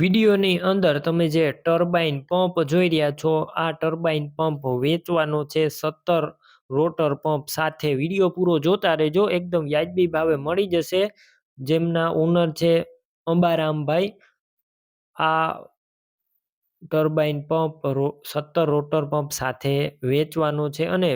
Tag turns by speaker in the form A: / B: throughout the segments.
A: વિડીયોની અંદર તમે જે ટર્બાઇન પંપ જોઈ રહ્યા છો, આ ટર્બાઇન પંપ વેચવાનો છે સત્તર રોટર પંપ સાથે. વીડિયો પૂરો જોતા રહેજો, એકદમ વ્યાજબી ભાવે મળી જશે. જેમના ઓનર છે અંબારામભાઈ, આ ટર્બાઇન પંપ સત્તર રોટર પંપ સાથે વેચવાનો છે અને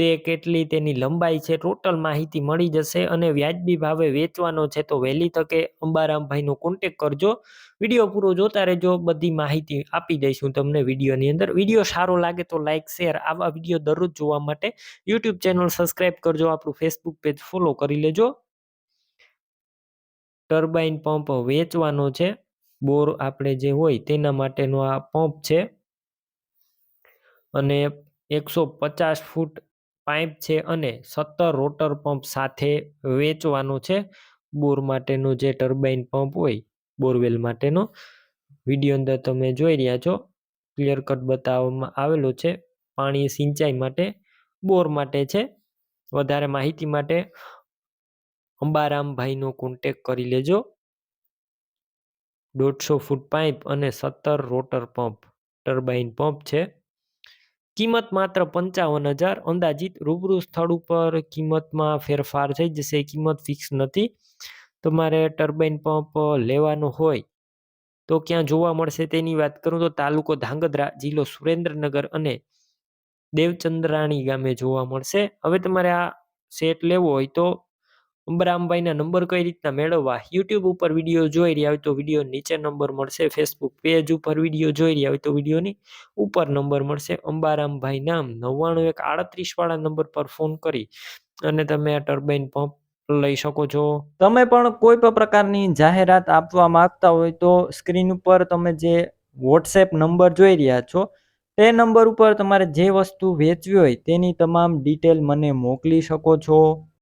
A: તે કેટલી તેની લંબાઈ છે ટોટલ માહિતી મળી જશે અને વ્યાજબી ભાવે વેચવાનો છે તો વહેલી તકે અંબારામભાઈનો કોન્ટેક કરજો. વીડિયો પૂરો જોતા રહેજો, બધી માહિતી આપી દઈશું તમને વિડીયોની અંદર. વીડિયો સારો લાગે તો લાઇક શેર આવા વીડિયો દરરોજ જોવા માટે યુટ્યુબ ચેનલ સબસ્ક્રાઈબ કરજો, આપણું ફેસબુક પેજ ફોલો કરી લેજો. ટર્બાઇન પંપ વેચવાનો છે, બોર આપણે જે હોય તેના માટેનો આ પંપ છે. અને એકસો પચાસ ફૂટ પાઇપ છે અને સત્તર રોટર પંપ સાથે વેચવાનો છે. બોર માટેનો જે ટર્બાઇન પંપ હોય, બોરવેલ માટેનો. વીડિયો અંદર તમે જોઈ રહ્યા છો. ક્લિયર કટ બતાવવામાં આવેલો છે. પાણી સિંચાઈ માટે, બોર માટે છે. વધારે માહિતી માટે અંબારામભાઈનો કોન્ટેક કરી લેજો. દોઢસો ફૂટ પાઇપ અને સત્તર રોટર પંપ, ટર્બાઇન પંપ છે. કિંમત માત્ર પંચાવન હજાર, અંદાજિત રૂબરૂ સ્થળ ઉપર કિંમતમાં ફેરફાર થઈ જશે કિંમત ફિક્સ નથી. તમારે ટર્બાઇન પંપ લેવાનો હોય તો ક્યાં જોવા મળશે તેની વાત કરું તો તાલુકો ધાંગધ્રા, જિલ્લો સુરેન્દ્રનગર અને દેવચંદ્રાણી ગામે જોવા મળશે. હવે તમારે આ સેટ લેવો હોય તો અંબરામભાઈના નંબર કઈ રીતના મેળવવા? યુટ્યુબ ઉપર વીડિયો જોઈ રહ્યા હોય તો વીડિયો નીચે નંબર મળશે. ફેસબુક પેજ ઉપર વીડિયો જોઈ રહ્યા હોય તો વિડીયોની ઉપર નંબર મળશે. અંબારામભાઈ નામ નવ્વાણું એક આડત્રીસ વાળા નંબર પર ફોન કરી અને તમે આ ટર્બાઇન પંપ લઈ શકો છો.
B: તમે પણ કોઈ પણ પ્રકારની જાહેરાત આપવા માંગતા હોય તો સ્ક્રીન ઉપર તમે જે વોટ્સએપ નંબર જોઈ રહ્યા છો, તે નંબર ઉપર તમારે જે વસ્તુ વેચવી હોય તેની તમામ ડિટેલ મને મોકલી શકો છો.